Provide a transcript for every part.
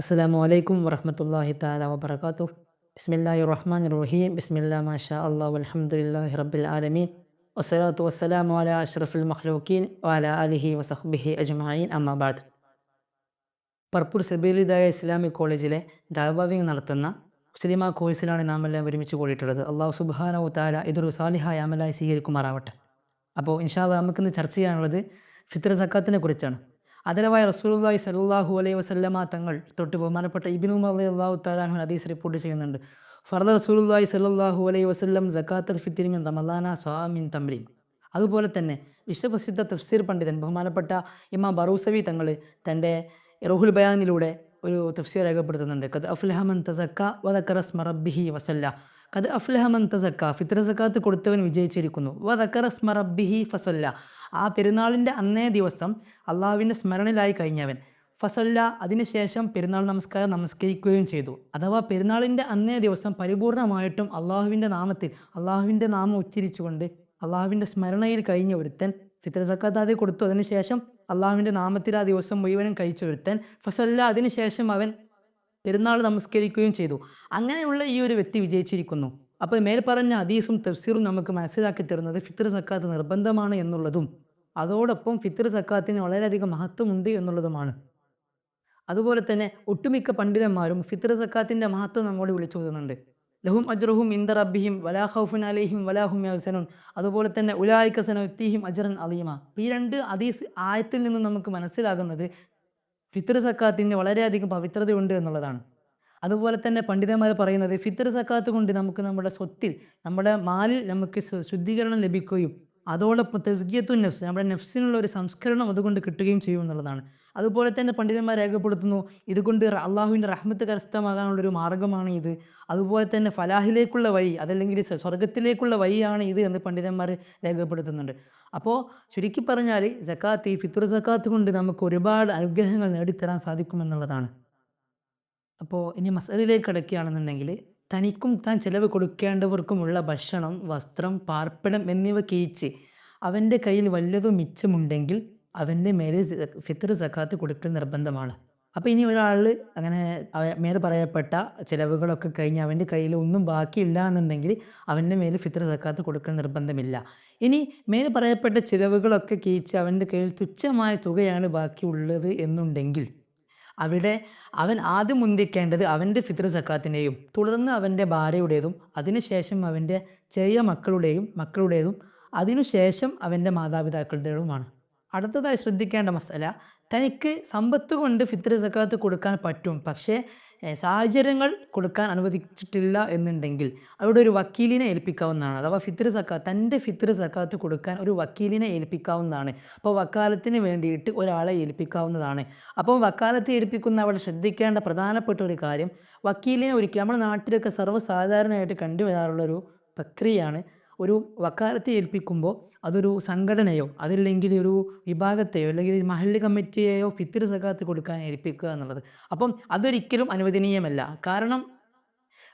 അസ്സാം വലൈക്കും വറഹമത്തല്ലാഹി താല വബർക്കാത്തു ബിസ്മില്ലാഹി റഹ്മാൻ റഹീം ബിസ്മില്ലാ മാഷാ അള്ളാഹു അലഹമുല്ലാഹി റബ്ബിൽ ആലമീൻ. വസ്സലാത്തു വസ്സലാം വാല അഷ്റഫുൽ മഹ്ലൂക്കീൻ വാല അലിഹി വസഹ്ബിഹി അജ്മീൻ അമ്മാബാദ് പർപ്പൂർ സബീലിദായ ഇസ്ലാമിക് കോളേജിലെ ദാബാവിങ് നടത്തുന്ന മുസ്ലിമ കോഴ്സിലാണ് നാം എല്ലാം ഒരുമിച്ച് കൂടിയിട്ടുള്ളത്. അള്ളാഹു സുബാനോ താല ഇതൊരു സാലിഹായ അമലായി സ്വീകരിക്കുമാറാവട്ടെ. അപ്പോൾ ഇൻഷാല്ല നമുക്കിന്ന് ചർച്ച ചെയ്യാനുള്ളത് ഫിത്ര സക്കാത്തിനെ കുറിച്ചാണ്. അതിലവായ റസൂലുള്ളാഹി സലാഹു അലൈഹി വസല്ലമ തങ്ങൾ തൊട്ട് ബഹുമാനപ്പെട്ട ഇബിനു അലി അള്ളാഹു താലാഹു ഹദീസ് റിപ്പോർട്ട് ചെയ്യുന്നുണ്ട്. ഫർദ റസൂലുള്ളാഹി സലാഹു അലൈഹി വസല്ലം ജക്കാത്തൽ ഫിത്തിരി മിൻ റമദാന സ്വാമിൻ തമ്രീൻ. അതുപോലെ തന്നെ വിശ്വപ്രസിദ്ധ തഫ്സീർ പണ്ഡിതൻ ബഹുമാനപ്പെട്ട ഇമാം ബറൂസവി തങ്ങൾ തന്റെ റഹുൽ ബയാനിലൂടെ ഒരു തഫ്സീർ രേഖപ്പെടുത്തുന്നുണ്ട്. കത് അഫ്ലഹമൻ തസക്ക വദക്കറസ് മറബിഹി വസല്ല. കത് അഫ്ലഹമൻ തസക്ക ഫിത്ര സക്കാത്ത് കൊടുത്തവൻ വിജയിച്ചിരിക്കുന്നു. വദക്കറസ് മറബിഹി ഫസല്ല. ആ പെരുന്നാളിന്റെ അന്നേ ദിവസം അള്ളാഹുവിന്റെ സ്മരണയിലായി കഴിഞ്ഞവൻ. ഫസല്ല അതിനുശേഷം പെരുന്നാൾ നമസ്കാരം നമസ്കരിക്കുകയും ചെയ്തു. അഥവാ പെരുന്നാളിന്റെ അന്നേ ദിവസം പരിപൂർണമായിട്ടും അള്ളാഹുവിന്റെ നാമത്തിൽ അള്ളാഹുവിന്റെ നാമം ഉച്ചരിച്ചുകൊണ്ട് അള്ളാഹുവിന്റെ സ്മരണയിൽ കഴിഞ്ഞ ഒരുത്തൻ ഫിത്ര സക്കാത്താതെ കൊടുത്തു. അതിനുശേഷം അള്ളാഹുവിന്റെ നാമത്തിൽ ആ ദിവസം മുഴുവനും കഴിച്ച ഒരുത്തൻ ഫസല്ല അതിനുശേഷം അവൻ പെരുന്നാൾ നമസ്കരിക്കുകയും ചെയ്തു. അങ്ങനെയുള്ള ഈ ഒരു വ്യക്തി വിജയിച്ചിരിക്കുന്നു. അപ്പോൾ മേൽപ്പറഞ്ഞ പറഞ്ഞ ഹദീസും തഫ്സീറും നമുക്ക് മനസ്സിലാക്കി തരുന്നത് ഫിത്ര സക്കാത്ത് നിർബന്ധമാണ് എന്നുള്ളതും അതോടൊപ്പം ഫിത്ര സക്കാത്തിന് വളരെയധികം മഹത്വമുണ്ട് എന്നുള്ളതുമാണ്. അതുപോലെ തന്നെ ഒട്ടുമിക്ക പണ്ഡിതന്മാരും ഫിത്ര സക്കാത്തിന്റെ മഹത്വം നമ്മോട് വിളിച്ചു തോന്നുന്നുണ്ട് ലഹും അജ്റഹും ഇന്ദ റബ്ബിഹിം വലാഹൌഫുൻ അലൈഹിം വലാഹും യഹ്സനുൻ. അതുപോലെ തന്നെ ഉലായിക സനുത്തീഹിം അജറൻ അലീമ. ഈ രണ്ട് ഹദീസ് ആയത്തിൽ നിന്നും നമുക്ക് മനസ്സിലാകുന്നത് ഫിത്ര സക്കാത്തിന് വളരെയധികം പവിത്രതയുണ്ട് എന്നുള്ളതാണ്. അതുപോലെ തന്നെ പണ്ഡിതന്മാർ പറയുന്നത് ഫിത്തർ സക്കാത്ത് കൊണ്ട് നമുക്ക് നമ്മുടെ സ്വത്തിൽ നമ്മുടെ മാലിൽ നമുക്ക് ശുദ്ധീകരണം ലഭിക്കുകയും അതോടൊപ്പം തെസ്ഗിയത്തു നെഫ്സ് നമ്മുടെ നെഫ്സിനുള്ള ഒരു സംസ്കരണം അതുകൊണ്ട് കിട്ടുകയും ചെയ്യും എന്നുള്ളതാണ്. അതുപോലെ തന്നെ പണ്ഡിതന്മാർ രേഖപ്പെടുത്തുന്നു ഇതുകൊണ്ട് അള്ളാഹുവിന്റെ റഹ്മത്ത് കരസ്ഥമാകാനുള്ളൊരു മാർഗമാണ് ഇത്. അതുപോലെ തന്നെ ഫലാഹിലേക്കുള്ള വഴി അതല്ലെങ്കിൽ സ്വ- സ്വർഗത്തിലേക്കുള്ള വഴിയാണ് ഇത് എന്ന് പണ്ഡിതന്മാർ രേഖപ്പെടുത്തുന്നുണ്ട്. അപ്പോൾ ചുരുക്കി പറഞ്ഞാൽ ജക്കാത്ത് ഈ ഫിത്തുർ സക്കാത്ത് കൊണ്ട് നമുക്ക് ഒരുപാട് അനുഗ്രഹങ്ങൾ നേടിത്തരാൻ സാധിക്കുമെന്നുള്ളതാണ്. അപ്പോൾ ഇനി മസലിലേക്ക് കിടക്കുകയാണെന്നുണ്ടെങ്കിൽ തനിക്കും താൻ ചിലവ് കൊടുക്കേണ്ടവർക്കുമുള്ള ഭക്ഷണം വസ്ത്രം പാർപ്പിടം എന്നിവ കീച്ച് അവന്റെ കയ്യിൽ വല്ലതും മിച്ചമുണ്ടെങ്കിൽ അവന്റെ മേലെ ഫിത്തർ സക്കാത്ത് കൊടുക്കൽ നിർബന്ധമാണ്. അപ്പോൾ ഇനി ഒരാൾ അങ്ങനെ മേലെ പറയപ്പെട്ട ചിലവുകളൊക്കെ കഴിഞ്ഞ് അവന്റെ കയ്യിൽ ഒന്നും ബാക്കിയില്ല എന്നുണ്ടെങ്കിൽ അവന്റെ മേൽ ഫിത്ർ സക്കാത്ത് കൊടുക്കൽ നിർബന്ധമില്ല. ഇനി മേലെ പറയപ്പെട്ട ചിലവുകളൊക്കെ കീച്ച് അവന്റെ കയ്യിൽ തുച്ഛമായ തുകയാണ് ബാക്കിയുള്ളത് എന്നുണ്ടെങ്കിൽ അവിടെ അവൻ ആദ്യം മുന്തിക്കേണ്ടത് അവന്റെ ഫിത്ര സക്കാത്തിന്റെയും തുടർന്ന് അവന്റെ ഭാര്യയുടേതും അതിനുശേഷം അവന്റെ ചെറിയ മക്കളുടെയും മക്കളുടേതും അതിനുശേഷം അവന്റെ മാതാപിതാക്കളുടേതുമാണ്. അടുത്തതായി ശ്രദ്ധിക്കേണ്ട മസല തനിക്ക് സമ്പത്ത് കൊണ്ട് ഫിത്ര സക്കാത്ത് കൊടുക്കാൻ പറ്റും പക്ഷേ സാഹചര്യങ്ങൾ കൊടുക്കാൻ അനുവദിച്ചിട്ടില്ല എന്നുണ്ടെങ്കിൽ അവിടെ ഒരു വക്കീലിനെ ഏൽപ്പിക്കാവുന്നതാണ്. അഥവാ ഫിത്ർ സക്കാത്ത് തന്റെ ഫിത്ർ സക്കാത്ത് കൊടുക്കാൻ ഒരു വക്കീലിനെ ഏൽപ്പിക്കാവുന്നതാണ്. അപ്പോൾ വക്കാലത്തിന് വേണ്ടിയിട്ട് ഒരാളെ ഏൽപ്പിക്കാവുന്നതാണ്. അപ്പോൾ വക്കാലത്ത് ഏൽപ്പിക്കുന്ന അവിടെ ശ്രദ്ധിക്കേണ്ട പ്രധാനപ്പെട്ട ഒരു കാര്യം വക്കീലിനെ ഒരിക്കലും നമ്മുടെ നാട്ടിലൊക്കെ സർവസാധാരണയായിട്ട് കണ്ടുവരാറുള്ളൊരു പ്രക്രിയയാണ് ഒരു വക്കാലത്തെ ഏൽപ്പിക്കുമ്പോൾ അതൊരു സംഘടനയോ അതല്ലെങ്കിൽ ഒരു വിഭാഗത്തെയോ അല്ലെങ്കിൽ മഹല്ല് കമ്മിറ്റിയെയോ ഫിത്തിർ സക്കാത്ത് കൊടുക്കാൻ ഏൽപ്പിക്കുക എന്നുള്ളത്. അപ്പം അതൊരിക്കലും അനുവദനീയമല്ല. കാരണം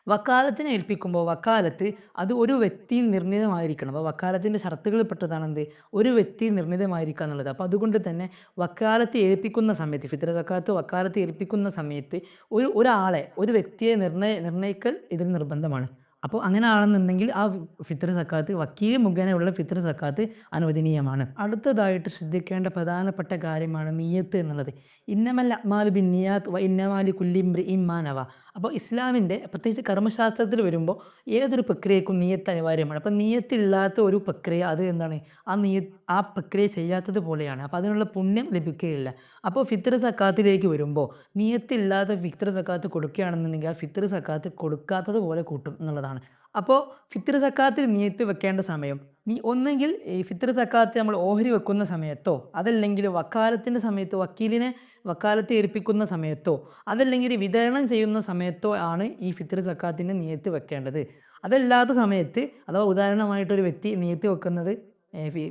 വക്കാലത്തിനെ ഏൽപ്പിക്കുമ്പോൾ വക്കാലത്ത് അത് ഒരു വ്യക്തി നിർണിതമായിരിക്കണം. അപ്പോൾ വക്കാലത്തിന്റെ ഷർത്തുകളിൽ പെട്ടതാണെന്ത് ഒരു വ്യക്തി നിർണിതമായിരിക്കുക എന്നുള്ളത്. അപ്പോൾ അതുകൊണ്ട് തന്നെ വക്കാലത്ത് ഏൽപ്പിക്കുന്ന സമയത്ത് ഫിത്ര സക്കാത്ത് വക്കാലത്ത് ഏൽപ്പിക്കുന്ന സമയത്ത് ഒരു ഒരാളെ ഒരു വ്യക്തിയെ നിർണയ നിർണയിക്കൽ ഇതിൽ നിർബന്ധമാണ്. അപ്പോൾ അങ്ങനെ ആണെന്നുണ്ടെങ്കിൽ ആ ഫിത്ര സക്കാത്ത് വക്കീൽ മുഖേനയുള്ള ഫിത്ര സക്കാത്ത് അനുവദനീയമാണ്. അടുത്തതായിട്ട് ശ്രദ്ധിക്കേണ്ട പ്രധാനപ്പെട്ട കാര്യമാണ് നീയത്ത് എന്നുള്ളത്. ഇന്നമല്ല അമാലു ബിൻ നിയാത്ത് വ ഇന്നമാലി കുല്ലിംബ്രി ഇമ്മാനവ അപ്പോൾ ഇസ്ലാമിന്റെ പ്രത്യേകിച്ച് കർമ്മശാസ്ത്രത്തിൽ വരുമ്പോൾ ഏതൊരു പ്രക്രിയക്കും നീയത്ത് അനിവാര്യമാണ്. അപ്പോൾ നീയത്തില്ലാത്ത ഒരു പ്രക്രിയ അത് എന്താണ്? ആ നീയ ആ പ്രക്രിയ ചെയ്യാത്തത് പോലെയാണ്. അപ്പോൾ അതിനുള്ള പുണ്യം ലഭിക്കുകയില്ല. അപ്പോൾ ഫിത്ര സക്കാത്തിലേക്ക് വരുമ്പോൾ നീയത്തില്ലാത്ത ഫിത്ര സക്കാത്ത് കൊടുക്കുകയാണെന്നുണ്ടെങ്കിൽ ആ ഫിത്ര സക്കാത്ത് കൊടുക്കാത്തത് പോലെ കൂട്ടും എന്നുള്ളതാണ്. അപ്പോൾ ഫിത്ര സക്കാത്തിൽ നീയത്ത് വെക്കേണ്ട സമയം. നീ ഒന്നെങ്കിൽ ഈ ഫിത്ര സക്കാത്ത് നമ്മൾ ഓഹരി വെക്കുന്ന സമയത്തോ അതല്ലെങ്കിൽ വക്കാലത്തിന്റെ സമയത്തോ വക്കീലിനെ വക്കാലത്ത് ഏൽപ്പിക്കുന്ന സമയത്തോ അതല്ലെങ്കിൽ വിതരണം ചെയ്യുന്ന സമയത്തോ ആണ് ഈ ഫിത്ര സക്കാത്തിന്റെ നീയത്ത് വെക്കേണ്ടത്. അതല്ലാത്ത സമയത്ത് അഥവാ ഉദാഹരണമായിട്ടൊരു വ്യക്തി നീയത്ത് വെക്കുന്നത്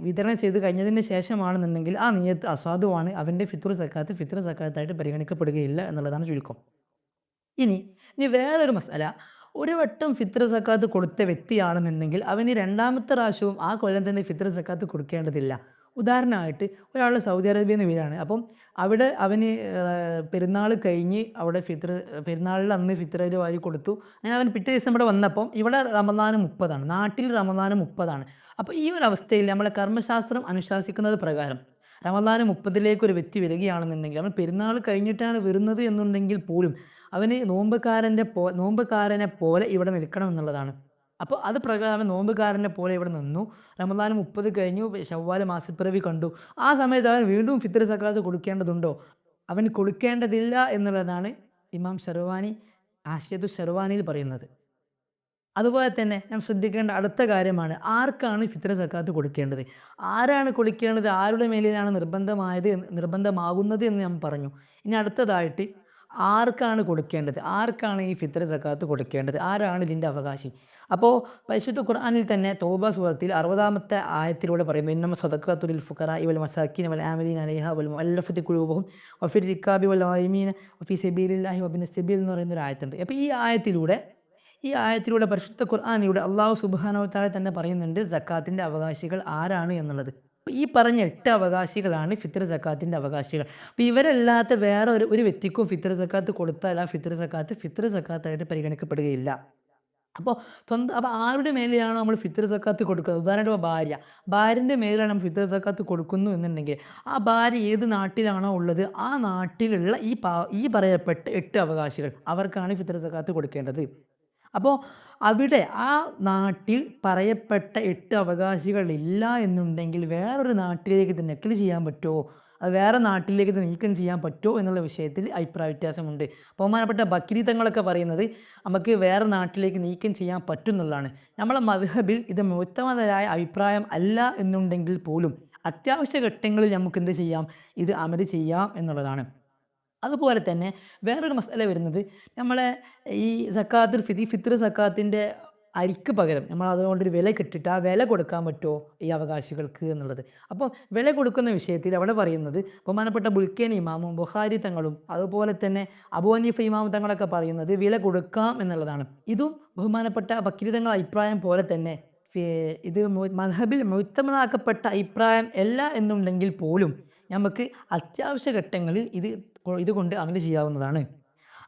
വിതരണം ചെയ്ത് കഴിഞ്ഞതിന് ശേഷമാണെന്നുണ്ടെങ്കിൽ ആ നീയത്ത് അസാധുവാണ്. അവന്റെ ഫിത്തർ സക്കാത്ത് ഫിത്തർ സക്കാത്തായിട്ട് പരിഗണിക്കപ്പെടുകയില്ല എന്നുള്ളതാണ് ചുരുക്കം. ഇനി ഇനി വേറൊരു മസാല. ഒരു വട്ടം ഫിത്ര സക്കാത്ത് കൊടുത്ത വ്യക്തിയാണെന്നുണ്ടെങ്കിൽ അവന് രണ്ടാമത്തെ പ്രാവശ്യവും ആ കൊല്ലം തന്നെ ഫിത്ര സക്കാത്ത് കൊടുക്കേണ്ടതില്ല. ഉദാഹരണമായിട്ട് ഒരാൾ സൗദി അറേബ്യയിൽ നിന്ന് വീടാണ്. അപ്പം അവിടെ അവന് പെരുന്നാൾ കഴിഞ്ഞ് അവിടെ ഫിത്ര പെരുന്നാളിൽ അന്ന് ഫിത്രയിൽ വാരി കൊടുത്തു. അങ്ങനെ അവൻ പിറ്റേ ദിവസം ഇവിടെ വന്നപ്പം ഇവിടെ റമദാനം മുപ്പതാണ്. നാട്ടിൽ റമദാനം മുപ്പതാണ്. അപ്പോൾ ഈ ഒരു അവസ്ഥയിൽ നമ്മളെ കർമ്മശാസ്ത്രം അനുശാസിക്കുന്നത് പ്രകാരം റമദാനം മുപ്പതിലേക്ക് ഒരു വ്യക്തി വരികയാണെന്നുണ്ടെങ്കിൽ അവൻ പെരുന്നാൾ കഴിഞ്ഞിട്ടാണ് വരുന്നത് എന്നുണ്ടെങ്കിൽ പോലും അവന് നോമ്പുകാരന്റെ പോ നോമ്പുകാരനെ പോലെ ഇവിടെ നിൽക്കണം എന്നുള്ളതാണ്. അപ്പോൾ അത് പ്രകാരം നോമ്പുകാരനെ പോലെ ഇവിടെ നിന്നു. റമദാൻ മുപ്പത് കഴിഞ്ഞു ശവ്വാൽ മാസപ്പിറവി കണ്ടു. ആ സമയത്ത് അവൻ വീണ്ടും ഫിത്തർ സക്കാത്ത് കൊടുക്കേണ്ടതുണ്ടോ? അവൻ കൊടുക്കേണ്ടതില്ല എന്നുള്ളതാണ് ഇമാം ഷെർവാനി ആഷിയത്തു ഷെർവാനിയിൽ പറയുന്നത്. അതുപോലെ തന്നെ നാം ശ്രദ്ധിക്കേണ്ട അടുത്ത കാര്യമാണ് ആർക്കാണ് ഫിത്ര സക്കാത്ത് കൊടുക്കേണ്ടത്? ആരാണ് കൊടുക്കേണ്ടത്? ആരുടെ മേലിലാണ് നിർബന്ധമായത് നിർബന്ധമാകുന്നത് എന്ന് ഞാൻ പറഞ്ഞു. ഇനി അടുത്തതായിട്ട് ആർക്കാണ് കൊടുക്കേണ്ടത്? ആർക്കാണ് ഈ ഫിത്ര സക്കാത്ത് കൊടുക്കേണ്ടത്? ആരാണ് ഇതിന്റെ അവകാശി? അപ്പോൾ പരിശുദ്ധ ഖുർആാനിൽ തന്നെ തോബ സൂറത്തിൽ അറുപതാമത്തെ ആയത്തിലൂടെ പറയുമ്പോൾ ഇന്നമ സദക്കാത്തുൽ ഫുഖറ ഇവൽ മസാക്കിൻ വൽ ആമലീൻ അലൈഹ വൽ അല്ലഫത്തി കുലൂബഹും വഫിർ റിക്കാബി വൽ വായിമീൻ വഫി സബീലില്ലാഹി വബിൻ സെബിൽ എന്ന് പറയുന്ന ഒരു ആയത്തുണ്ട്. അപ്പോൾ ഈ ആയത്തിലൂടെ ഈ ആയത്തിലൂടെ പരിശുദ്ധ ഖുർആാനിലൂടെ അള്ളാഹു സുബാനവത്താലെ തന്നെ പറയുന്നുണ്ട് സക്കാത്തിന്റെ അവകാശികൾ ആരാണ് എന്നുള്ളത്. ഈ പറഞ്ഞ എട്ട് അവകാശികളാണ് ഫിത്തർ സക്കാത്തിന്റെ അവകാശികൾ. അപ്പോൾ ഇവരല്ലാത്ത വേറെ ഒരു ഒരു വ്യക്തിക്കും ഫിത്തർ സക്കാത്ത് കൊടുത്താൽ ആ ഫിത്തർ സക്കാത്ത് ഫിത്തർ സക്കാത്തായിട്ട് പരിഗണിക്കപ്പെടുകയില്ല. അപ്പോൾ സ്വന്ത അപ്പോൾ ആരുടെ മേലെയാണ് നമ്മൾ ഫിത്തർ സക്കാത്ത് കൊടുക്കുന്നത്? ഉദാഹരണമായിട്ട് ഭാര്യ. ഭാര്യന്റെ മേലാണ് നമ്മൾ ഫിത്തർ സക്കാത്ത് കൊടുക്കുന്നു എന്നുണ്ടെങ്കിൽ ആ ഭാര്യ ഏത് നാട്ടിലാണോ ഉള്ളത്? ആ നാട്ടിലുള്ള ഈ ഈ പറയപ്പെട്ട എട്ട് അവകാശികൾ അവർക്കാണ് ഫിത്തർ സക്കാത്ത് കൊടുക്കേണ്ടത്. അപ്പോൾ അവിടെ ആ നാട്ടിൽ പറയപ്പെട്ട എട്ട് അവകാശികളില്ല എന്നുണ്ടെങ്കിൽ വേറൊരു നാട്ടിലേക്ക് ഇത് നക്കൽ ചെയ്യാൻ പറ്റുമോ വേറെ നാട്ടിലേക്ക് നീക്കം ചെയ്യാൻ പറ്റുമോ എന്നുള്ള വിഷയത്തിൽ അഭിപ്രായ വ്യത്യാസമുണ്ട്. ബഹുമാനപ്പെട്ട ബക്രീതങ്ങളൊക്കെ പറയുന്നത് നമുക്ക് വേറെ നാട്ടിലേക്ക് നീക്കം ചെയ്യാൻ പറ്റും എന്നുള്ളതാണ് നമ്മളെ മധുഹബിൽ ഇത് മുത്തമതരായ അഭിപ്രായം അല്ല എന്നുണ്ടെങ്കിൽ പോലും അത്യാവശ്യ ഘട്ടങ്ങളിൽ നമുക്ക് എന്ത് ചെയ്യാം? ഇത് അമര് ചെയ്യാം എന്നുള്ളതാണ്. അതുപോലെ തന്നെ വേറൊരു മസാല വരുന്നത് നമ്മളെ ഈ സക്കാത്തിൽ ഫിതി ഫിത്ർ സക്കാത്തിന്റെ അരിക്ക് പകരം നമ്മൾ അതുകൊണ്ടൊരു വില കിട്ടിയിട്ട് ആ വില കൊടുക്കാൻ പറ്റുമോ ഈ അവകാശികൾക്ക് എന്നുള്ളത്. അപ്പോൾ വില കൊടുക്കുന്ന വിഷയത്തിൽ അവിടെ പറയുന്നത് ബഹുമാനപ്പെട്ട ബുൽക്കേൻ ഇമാമും ബുഹാരി തങ്ങളും അതുപോലെ തന്നെ അബുവനീഫ് ഇമാമും ഇമാം തങ്ങളൊക്കെ പറയുന്നത് വില കൊടുക്കാം എന്നുള്ളതാണ്. ഇതും ബഹുമാനപ്പെട്ട ബക്രീതങ്ങളുടെ അഭിപ്രായം പോലെ തന്നെ ഇത് മഹബിൽ മദ്ഹബിൽ മുത്തമതാക്കപ്പെട്ട അഭിപ്രായം അല്ല എന്നുണ്ടെങ്കിൽ പോലും നമുക്ക് അത്യാവശ്യ ഘട്ടങ്ങളിൽ ഇത് ഇതുകൊണ്ട് അങ്ങനെ ചെയ്യാവുന്നതാണ്.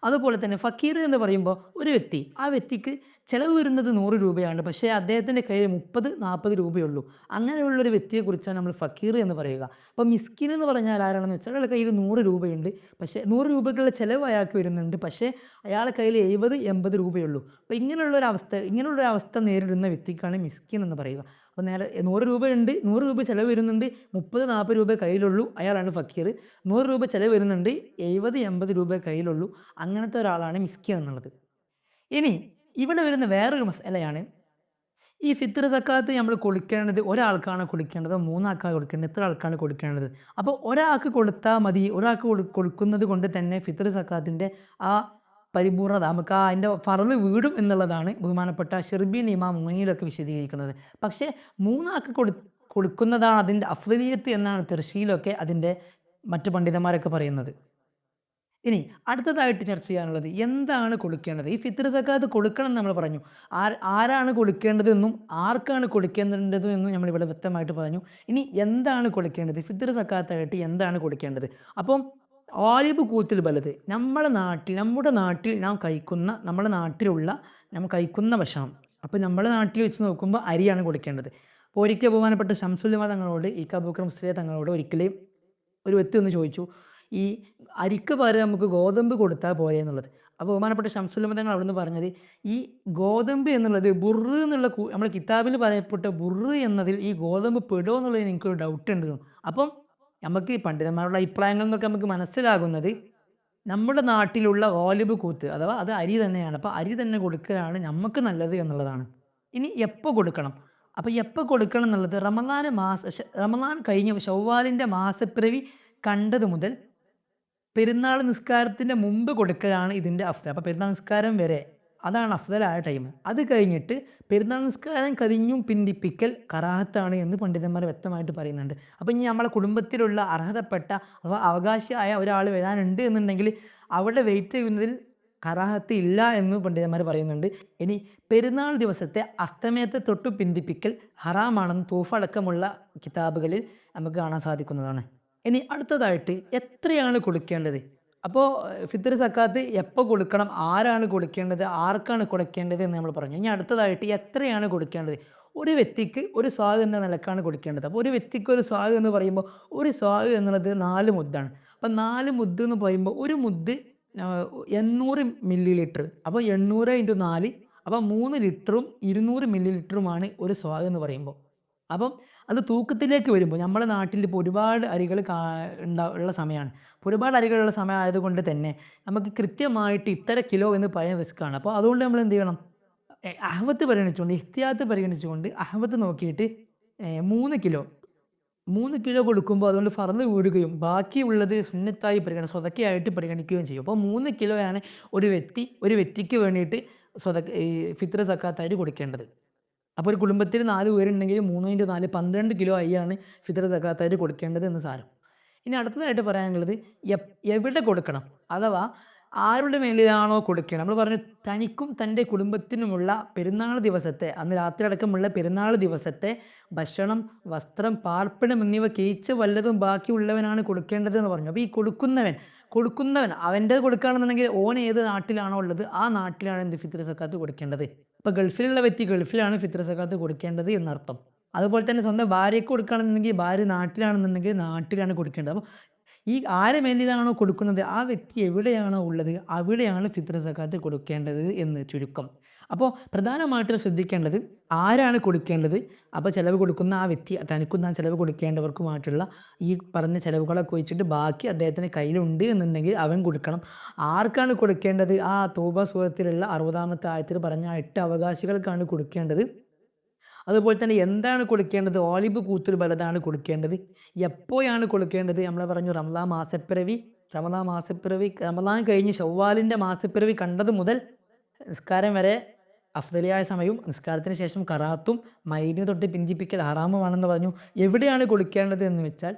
അതുപോലെ തന്നെ ഫക്കീർ എന്ന് പറയുമ്പോൾ ഒരു വ്യക്തി ആ വ്യക്തിക്ക് ചിലവ് വരുന്നത് നൂറ് രൂപയാണ്. പക്ഷേ അദ്ദേഹത്തിന്റെ കയ്യിൽ മുപ്പത് നാൽപ്പത് രൂപയുള്ളൂ. അങ്ങനെയുള്ളൊരു വ്യക്തിയെക്കുറിച്ചാണ് നമ്മൾ ഫക്കീർ എന്ന് പറയുക. അപ്പോൾ മിസ്കിൻ എന്ന് പറഞ്ഞാൽ ആരാണെന്ന് വെച്ചാൽ അയാളുടെ കയ്യിൽ നൂറ് രൂപയുണ്ട്. പക്ഷേ നൂറ് രൂപകളുടെ ചിലവ് അയാൾക്ക് വരുന്നുണ്ട്. പക്ഷേ അയാളുടെ കയ്യിൽ എഴുപത് എൺപത് രൂപയുള്ളൂ. അപ്പോൾ ഇങ്ങനെയുള്ളൊരു അവസ്ഥ ഇങ്ങനെയുള്ളൊരു അവസ്ഥ നേരിടുന്ന വ്യക്തിക്കാണ് മിസ്കിൻ എന്ന് പറയുക. അപ്പോൾ നേരെ നൂറ് രൂപയുണ്ട്. നൂറ് രൂപ ചിലവ് വരുന്നുണ്ട്. മുപ്പത് നാൽപ്പത് രൂപ കയ്യിലുള്ളൂ. അയാളാണ് ഫക്കീർ. നൂറ് രൂപ ചിലവ് വരുന്നുണ്ട്. എഴുപത് എൺപത് രൂപ കയ്യിലുള്ളൂ. അങ്ങനത്തെ ഒരാളാണ് മിസ്കിൻ എന്നുള്ളത്. ഇനി ഇവിടെ വരുന്ന വേറൊരു മസലയാണ്. ഈ ഫിത്തർ സക്കാത്ത് നമ്മൾ കൊടുക്കേണ്ടത് ഒരാൾക്കാണ് കൊടുക്കേണ്ടത് മൂന്നാൾക്കാണ് കൊടുക്കേണ്ടത് എത്ര ആൾക്കാണ് കൊടുക്കേണ്ടത് അപ്പോൾ ഒരാൾക്ക് കൊടുത്താൽ മതി ഒരാൾക്ക് കൊടു കൊടുക്കുന്നത് കൊണ്ട് തന്നെ ഫിത്തർ സക്കാത്തിന്റെ ആ പരിപൂർണത നമുക്ക് ആ അതിന്റെ ഫറൽ വീടും എന്നുള്ളതാണ് ബഹുമാനപ്പെട്ട ഷെർബീൻ ഇമാം മുനയിലൊക്കെ വിശദീകരിക്കുന്നത്. പക്ഷേ മൂന്നാൾക്ക് കൊടു കൊടുക്കുന്നതാണ് അതിന്റെ അഫ്ലീയത്ത് എന്നാണ് തെർശീലൊക്കെ അതിന്റെ മറ്റു പണ്ഡിതന്മാരൊക്കെ പറയുന്നത്. ഇനി അടുത്തതായിട്ട് ചർച്ച ചെയ്യാനുള്ളത് എന്താണ് കൊടുക്കേണ്ടത്? ഈ ഫിത്ര സക്കാത്ത് കൊടുക്കണം എന്ന് നമ്മൾ പറഞ്ഞു. ആർ ആരാണ് കൊടുക്കേണ്ടതെന്നും ആർക്കാണ് കൊടുക്കേണ്ടതും എന്നും നമ്മളിവിടെ വ്യക്തമായിട്ട് പറഞ്ഞു. ഇനി എന്താണ് കൊടുക്കേണ്ടത്? ഫിത്ര സക്കാത്തായിട്ട് എന്താണ് കൊടുക്കേണ്ടത്? അപ്പം ഓലിബ് കൂത്തിൽ ബലത്. നമ്മുടെ നാട്ടിൽ നമ്മുടെ നാട്ടിൽ നാം കഴിക്കുന്ന നമ്മുടെ നാട്ടിലുള്ള നമ്മൾ കഴിക്കുന്ന ഭക്ഷണം. അപ്പോൾ നമ്മുടെ നാട്ടിൽ വെച്ച് നോക്കുമ്പോൾ അരിയാണ് കൊടുക്കേണ്ടത്. അപ്പോൾ ഒരിക്കൽ ബഹുമാനപ്പെട്ട ശംസുലിമ തങ്ങളോട് ഈ കബൂക്കർ മുസ്ലിയ തങ്ങളോട് ഒരിക്കലും ഒരു വ്യക്തി ഒന്ന് ചോദിച്ചു ഈ അരിക്ക് പകരം നമുക്ക് ഗോതമ്പ് കൊടുത്താൽ പോരെ എന്നുള്ളത്. അപ്പോൾ ബഹുമാനപ്പെട്ട ശംസുലമതങ്ങൾ അവിടുന്ന് പറഞ്ഞത് ഈ ഗോതമ്പ് എന്നുള്ളത് ബുറ് എന്നുള്ള നമ്മുടെ കിതാബിൽ പറയപ്പെട്ട ബുറ് എന്നതിൽ ഈ ഗോതമ്പ് പെടുമോ എന്നുള്ളതിന് എനിക്കൊരു ഡൗട്ട് ഉണ്ട്. അപ്പം നമുക്ക് ഈ പണ്ഡിതന്മാരുടെ അഭിപ്രായങ്ങൾ നിന്നൊക്കെ നമുക്ക് മനസ്സിലാകുന്നത് നമ്മുടെ നാട്ടിലുള്ള ഓലിബ് കൂത്ത് അഥവാ അത് അരി തന്നെയാണ്. അപ്പോൾ അരി തന്നെ കൊടുക്കലാണ് നമുക്ക് നല്ലത് എന്നുള്ളതാണ്. ഇനി എപ്പോൾ കൊടുക്കണം? അപ്പോൾ എപ്പോൾ കൊടുക്കണം എന്നുള്ളത് റമദാൻ മാസ റമദാൻ കഴിഞ്ഞ ഷവ്വാലിന്റെ മാസപ്പിറവി കണ്ടത് മുതൽ പെരുന്നാൾ നിസ്കാരത്തിന്റെ മുമ്പ് കൊടുക്കലാണ് ഇതിന്റെ അഫ്ദൽ. അപ്പോൾ പെരുന്നാൾ നിസ്കാരം വരെ അതാണ് അഫ്ദലായ ടൈം. അത് കഴിഞ്ഞിട്ട് പെരുന്നാൾ നിസ്കാരം കഴിഞ്ഞും പിന്തിപ്പിക്കൽ കറാഹത്താണ് എന്ന് പണ്ഡിതന്മാർ വ്യക്തമായിട്ട് പറയുന്നുണ്ട്. അപ്പോൾ ഇനി നമ്മളെ കുടുംബത്തിലുള്ള അർഹതപ്പെട്ട അഥവാ അവകാശിയായ ഒരാൾ വരാനുണ്ട് എന്നുണ്ടെങ്കിൽ അവിടെ വെയിറ്റ് ചെയ്യുന്നതിൽ കറാഹത്ത് ഇല്ല എന്ന് പണ്ഡിതന്മാർ പറയുന്നുണ്ട്. ഇനി പെരുന്നാൾ ദിവസത്തെ അസ്തമയത്തെ തൊട്ട് പിന്തിപ്പിക്കൽ ഹറാമാണെന്ന് തൂഫടക്കമുള്ള കിതാബുകളിൽ നമുക്ക് കാണാൻ സാധിക്കുന്നതാണ്. ഇനി അടുത്തതായിട്ട് എത്രയാണ് കൊടുക്കേണ്ടത് അപ്പോൾ ഫിത്തർ സക്കാത്ത് എപ്പോൾ കൊടുക്കണം ആരാണ് കൊടുക്കേണ്ടത് ആർക്കാണ് കൊടുക്കേണ്ടത് എന്ന് നമ്മൾ പറഞ്ഞു. ഇനി അടുത്തതായിട്ട് എത്രയാണ് കൊടുക്കേണ്ടത് ഒരു വ്യക്തിക്ക് ഒരു സ്വാഗ് എന്ന നിലക്കാണ് കൊടുക്കേണ്ടത് അപ്പോൾ ഒരു വ്യക്തിക്ക് ഒരു സ്വാഗ് എന്ന് പറയുമ്പോൾ ഒരു സ്വാഗ് എന്നുള്ളത് നാല് മുദ്ദാണ്. അപ്പോൾ നാല് മുദ്ദ് എന്ന് പറയുമ്പോൾ ഒരു മുദ്ദ് എണ്ണൂറ് മില്ലി ലിറ്റർ അപ്പോൾ എണ്ണൂറ് ഇന്റു നാല് അപ്പോൾ മൂന്ന് ലിറ്ററും ഇരുന്നൂറ് മില്ലി ലിറ്ററുമാണ് ഒരു സ്വാഗ് എന്ന് പറയുമ്പോൾ. അപ്പം അത് തൂക്കത്തിലേക്ക് വരുമ്പോൾ നമ്മുടെ നാട്ടിൽ ഇപ്പോൾ ഒരുപാട് അരികൾ ഉണ്ടാ ഉള്ള സമയമാണ്. അപ്പോൾ ഒരുപാട് അരികളുള്ള സമയം ആയതുകൊണ്ട് തന്നെ നമുക്ക് കൃത്യമായിട്ട് ഇത്ര കിലോ എന്ന് പറയാൻ റിസ്ക്കാണ് അപ്പോൾ അതുകൊണ്ട് നമ്മൾ എന്ത് ചെയ്യണം? അഹവത്ത് പരിഗണിച്ചുകൊണ്ട് ഇഹ്തിയാത്ത് പരിഗണിച്ചുകൊണ്ട് അഹവത്ത് നോക്കിയിട്ട് മൂന്ന് കിലോ മൂന്ന് കിലോ കൊടുക്കുമ്പോൾ അതുകൊണ്ട് ഫറന്ന് വീടുകയും ബാക്കിയുള്ളത് സുന്നത്തായി പരിഗണന സ്വതക്കയായിട്ട് പരിഗണിക്കുകയും ചെയ്യും. അപ്പോൾ മൂന്ന് കിലോയാണ് ഒരു വ്യക്തി ഒരു വ്യക്തിക്ക് വേണ്ടിയിട്ട് സ്വതക്ക ഈ ഫിത്ര സക്കാത്തായിട്ട് കൊടുക്കേണ്ടത്. അപ്പോൾ ഒരു കുടുംബത്തിൽ നാല് പേരുണ്ടെങ്കിൽ മൂന്ന് ഇന്റു നാല് പന്ത്രണ്ട് കിലോ അയ്യാണ് ഫിത്ര സക്കാത്തായിട്ട് കൊടുക്കേണ്ടത് എന്ന് സാരം. ഇനി അടുത്തതായിട്ട് പറയാനുള്ളത് എവിടെ കൊടുക്കണം? അഥവാ ആരുടെ മേലിലാണോ കൊടുക്കുക നമ്മൾ പറഞ്ഞു തനിക്കും തന്റെ കുടുംബത്തിനുമുള്ള പെരുന്നാൾ ദിവസത്തെ അന്ന് രാത്രി അടക്കമുള്ള പെരുന്നാൾ ദിവസത്തെ ഭക്ഷണം വസ്ത്രം പാർപ്പിടം എന്നിവ കേച്ച് വല്ലതും ബാക്കിയുള്ളവനാണ് കൊടുക്കേണ്ടത് എന്ന് പറഞ്ഞു. അപ്പോൾ ഈ കൊടുക്കുന്നവൻ കൊടുക്കുന്നവൻ അവന്റെ കൊടുക്കുകയാണെന്നുണ്ടെങ്കിൽ ഓൻ ഏത് നാട്ടിലാണോ ഉള്ളത് ആ നാട്ടിലാണ് എന്ത് ഫിത്ര സക്കാത്ത് കൊടുക്കേണ്ടത്? ഇപ്പോൾ ഗൾഫിലുള്ള വ്യക്തി ഗൾഫിലാണ് ഫിത്ര സക്കാത്ത് കൊടുക്കേണ്ടത് എന്നർത്ഥം. അതുപോലെ തന്നെ സ്വന്തം ഭാര്യയ്ക്ക് കൊടുക്കുകയാണെന്നുണ്ടെങ്കിൽ ഭാര്യ നാട്ടിലാണെന്നുണ്ടെങ്കിൽ നാട്ടിലാണ് കൊടുക്കേണ്ടത്. അപ്പോൾ ഈ ആരെ മേലിലാണോ കൊടുക്കുന്നത്? ആ വ്യക്തി എവിടെയാണോ ഉള്ളത്? അവിടെയാണ് ഫിത്ര സക്കാത്ത് കൊടുക്കേണ്ടത് എന്ന് ചുരുക്കം. അപ്പോൾ പ്രധാനമായിട്ടും ശ്രദ്ധിക്കേണ്ടത് ആരാണ് കൊടുക്കേണ്ടത്? അപ്പോൾ ചിലവ് കൊടുക്കുന്ന ആ വ്യക്തി തനിക്കും താൻ ചിലവ് കൊടുക്കേണ്ടവർക്കുമായിട്ടുള്ള ഈ പറഞ്ഞ ചിലവുകളൊക്കെ വെച്ചിട്ട് ബാക്കി അദ്ദേഹത്തിന് കയ്യിലുണ്ട് എന്നുണ്ടെങ്കിൽ അവൻ കൊടുക്കണം. ആർക്കാണ് കൊടുക്കേണ്ടത്? ആ തോബ സുഖത്തിലുള്ള അറുപതാമത്തെ ആയത്തിൽ പറഞ്ഞ എട്ട് അവകാശികൾക്കാണ് കൊടുക്കേണ്ടത്. അതുപോലെ തന്നെ എന്താണ് കൊടുക്കേണ്ടത്? ഓലിബ് കൂത്തുൽ ബലതാണ് കൊടുക്കേണ്ടത്. എപ്പോഴാണ് കൊടുക്കേണ്ടത്? നമ്മൾ പറഞ്ഞു റംലാ മാസപ്പിറവി റമദാ മാസപ്പിറവി റമദാൻ കഴിഞ്ഞ് ഷവ്വാലിന്റെ മാസപ്പിറവി കണ്ടത് മുതൽ നിസ്കാരം വരെ അഫ്ദലിയായ സമയവും നിസ്കാരത്തിന് ശേഷം കറാത്തും മൈനു തൊട്ട് പിഞ്ചിപ്പിക്കൽ ഹറാമുമാണെന്ന് പറഞ്ഞു. എവിടെയാണ് കൊടുക്കേണ്ടത് എന്ന് വെച്ചാൽ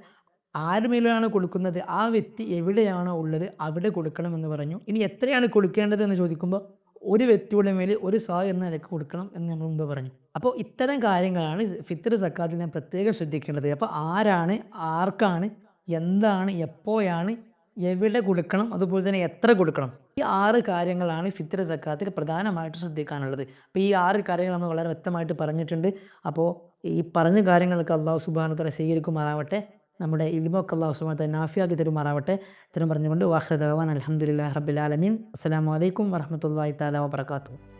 ആര് മേലാണ് കൊടുക്കുന്നത്? ആ വ്യക്തി എവിടെയാണോ ഉള്ളത് അവിടെ കൊടുക്കണം എന്ന് പറഞ്ഞു. ഇനി എത്രയാണ് കൊടുക്കേണ്ടത് എന്ന് ചോദിക്കുമ്പോൾ ഒരു വ്യക്തിയുടെ മേൽ ഒരു സ്വാ എന്ന നിലയ്ക്ക് കൊടുക്കണം എന്ന് നമ്മൾ മുമ്പ് പറഞ്ഞു. അപ്പോൾ ഇത്തരം കാര്യങ്ങളാണ് ഫിത്തർ സക്കാത്തിൽ ഞാൻ പ്രത്യേകം ശ്രദ്ധിക്കേണ്ടത്. അപ്പോൾ ആരാണ്? ആർക്കാണ്? എന്താണ്? എപ്പോഴാണ്? എവിടെ കൊടുക്കണം? അതുപോലെ തന്നെ എത്ര കൊടുക്കണം? ഈ ആറ് കാര്യങ്ങളാണ് ഫിത്തർ സക്കാത്തിൽ പ്രധാനമായിട്ട് ശ്രദ്ധിക്കാനുള്ളത്. അപ്പോൾ ഈ ആറ് കാര്യങ്ങൾ നമ്മൾ വളരെ വ്യക്തമായിട്ട് പറഞ്ഞിട്ടുണ്ട്. അപ്പോൾ ഈ പറഞ്ഞ കാര്യങ്ങൾക്ക് അള്ളാഹു സുബാനത്തോടെ സ്വീകരിക്കുമാറാവട്ടെ. നമ്മുടെ ഇൽമൊക്കെ അള്ളാഹു സുബാനത്തെ നാഫിയാക്കി തരുമാറാവട്ടെ. ഇത്തരം പറഞ്ഞുകൊണ്ട് വാഹൃദവാൻ അലഹമുല്ലാ റബ്ബിലാലമീൻ അസ്സാം വലൈക്കും വരഹമുല്ലാ താല വാബർക്കാത്തു